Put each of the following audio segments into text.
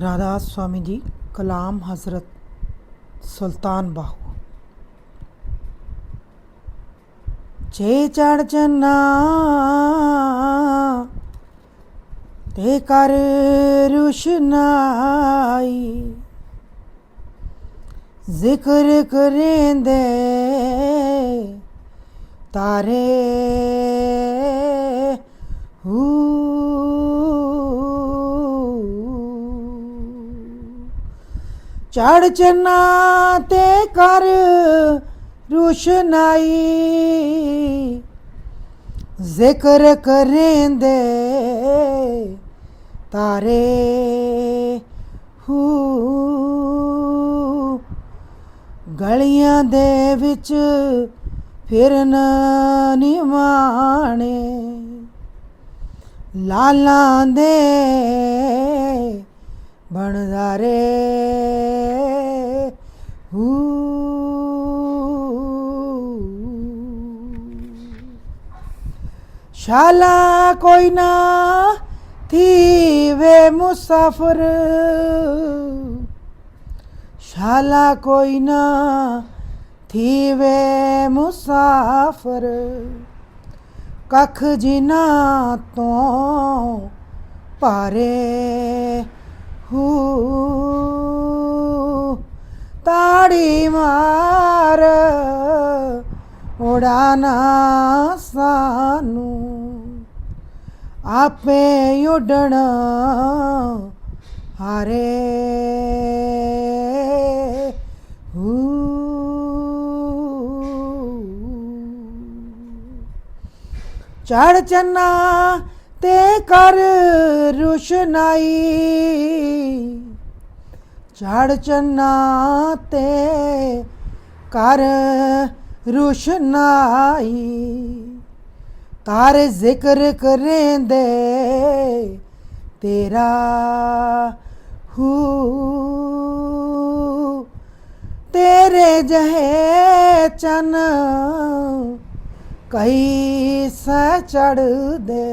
राधा स्वामी जी कलाम हजरत सुल्तान बाहू ਜੇ ਚੜ ਜਨਾ ਤੇ ਕਰ ਰੁਸ਼ਨਾਈ ਜ਼ਿਕਰ ਕਰੇਂਦੇ ਤਾਰੇ ਹੂ ਚੜ ਚਨਾ ਤੇ ਕਰ ਰੁਸ਼ਨਾਈ। ਜ਼ਿਕਰ ਕਰੇਂਦੇ ਤਾਰੇ ਹੂ। ਗਲੀਆਂ ਦੇ ਵਿੱਚ ਫਿਰਨ ਨਿਮਾਣੇ ਲਾਲਾਂ ਦੇ ਬਣਦਾ ਰੇ। ਹੂ। ਸ਼ਾਲਾ ਕੋਈ ਨਾ ਥੀ ਮੁਸਾਫਰ। ਸ਼ਾਲਾ ਕੋਈ ਨਾ ਥੀ ਮੁਸਾਫਰ। ਕੱਖ ਜਿਨਾ ਤੋਂ ਭਾਰੇ। ਹੂ ਤਾੜੀ ਮਾਰ ਉਡਾਨਾ ਸਾਨੂੰ। ਆਪੇ ਉੱਡਣਾ ਹਾਰੇ ਹੂ। ਚੜ ਚੰਨਾ ਤੇ ਕਰ ਰੁਸ਼ਨਾਈ। ਚੜ ਚੰਨਾ ਤੇ ਕਰ ਰੁਸ਼ਨਾਈ। ਤਾਰੇ ਜ਼ਿਕਰ ਕਰੇਂਦੇ ਤੇਰਾ ਹੂ। ਤੇਰੇ ਜਹੇ ਚਨ ਕਈ ਸੈ ਚੜਦੇ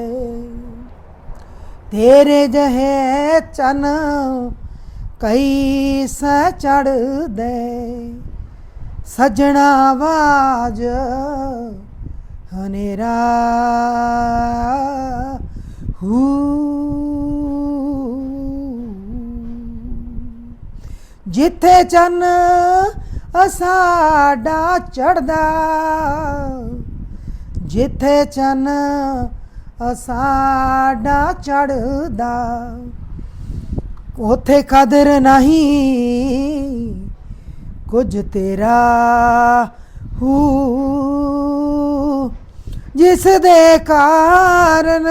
ਤੇਰੇ ਜਹੇ ਚਨ ਕਈ ਸੈ ਚੜਦੇ ਸਜਣਾ ਆਵਾਜ਼ ਹਨੇਰਾ ਹੂ। ਜਿੱਥੇ ਚੰਨ ਅਸਾਡਾ ਚੜਦਾ ਜਿੱਥੇ ਚੰਨ ਅਸਾਡਾ ਚੜਦਾ ਉਥੇ ਕਦਰ ਨਹੀਂ ਕੁਝ ਤੇਰਾ ਹੂ। ਜਿਸ ਦੇ ਕਾਰਨ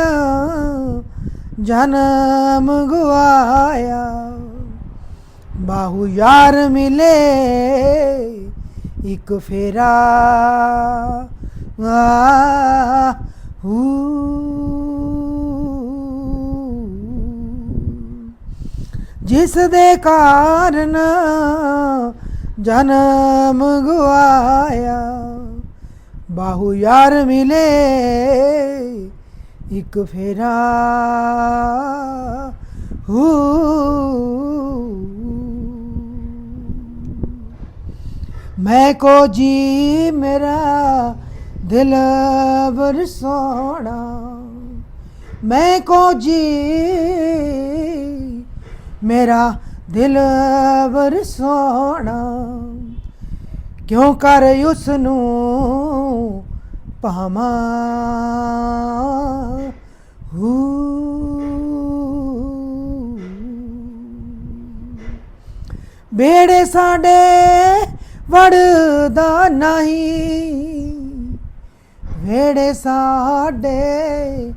ਜਨਮ ਗਵਾਇਆ ਬਾਹੂ ਯਾਰ ਮਿਲੇ ਇੱਕ ਫੇਰਾ। ਆ ਹੂ ਜਿਸ ਦੇ ਕਾਰਨ ਜਨਮ ਗਵਾਇਆ ਬਾਹੂ ਯਾਰ ਮਿਲੇ ਇੱਕ ਫੇਰਾ ਹੂ ਮੈਂ ਕੋ ਜੀ ਮੇਰਾ ਦਿਲ ਬਰ ਸੋਣਾ ਮੈਂ ਕੋ ਜੀ, ਮੇਰਾ ਦਿਲ ਬਰ ਸੋਣਾ ਕਿਉਂ ਕਰ ਉਸ ਨੂੰ ਪਾਵਾਂ ਹੂ। ਬੇੜੇ ਸਾਡੇ ਵੜਦਾ ਨਹੀਂ। ਵੇੜੇ ਸਾਡੇ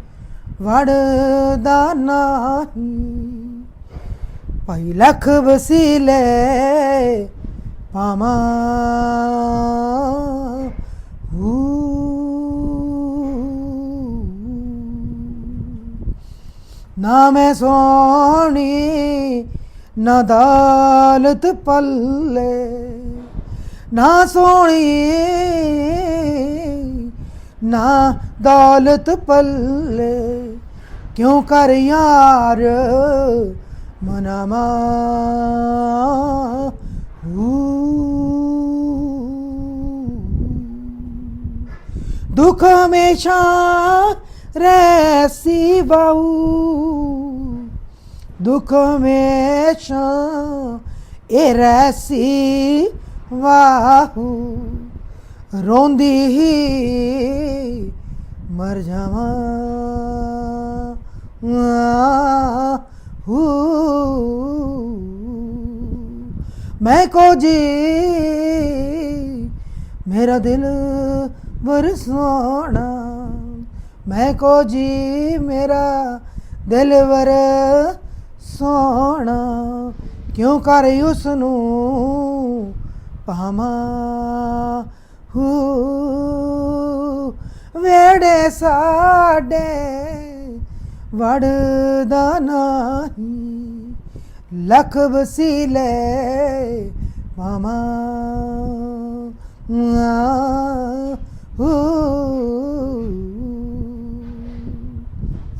ਵੜਦਾ ਨਹੀਂ ਭਾਈ ਲੱਖ ਵਸੀਲੇ ਪਾਵਾਂ ਹੂ ਨਾ ਮੈਂ ਸੋਣੀ ਨਾ ਦਾਲਤ ਪੱਲੇ ਨਾ ਸੋਣੀ ਨਾ ਦੌਲਤ ਪੱਲੇ। ਕਿਉਂ ਕਰ ਯਾਰ ਮਨਮਾ ਦੁੱਖ ਹਮੇਸ਼ਾ ਰੈਸੀ ਬਾਉ ਦੁੱਖ ਹਮੇਸ਼ਾ ਇਹ ਰੈਸੀ ਵਾਹੂ। ਰੋਂਦੀ ਹੀ ਮਰ ਜਾਵਾਂ। ਹੂ ਮੈਂ ਕੋ ਜੀ ਮੇਰਾ ਦਿਲ ਬਰਸਾਣਾ ਮੈਂ ਕੋ ਜੀ ਮੇਰਾ ਦਿਲ ਵਰ ਸੋਣਾ ਕਿਉਂ ਕਰ ਉਸ ਨੂੰ ਪਾਵਾਂ ਹੂ ਵੇੜੇ ਸਾਡੇ ਵੜਦਾ ਨਹੀਂ। ਲਖ ਵਸੀਲੇ ਮਾਮਾ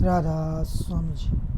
ਰਾਧਾ ਸਵਾਮੀ ਜੀ।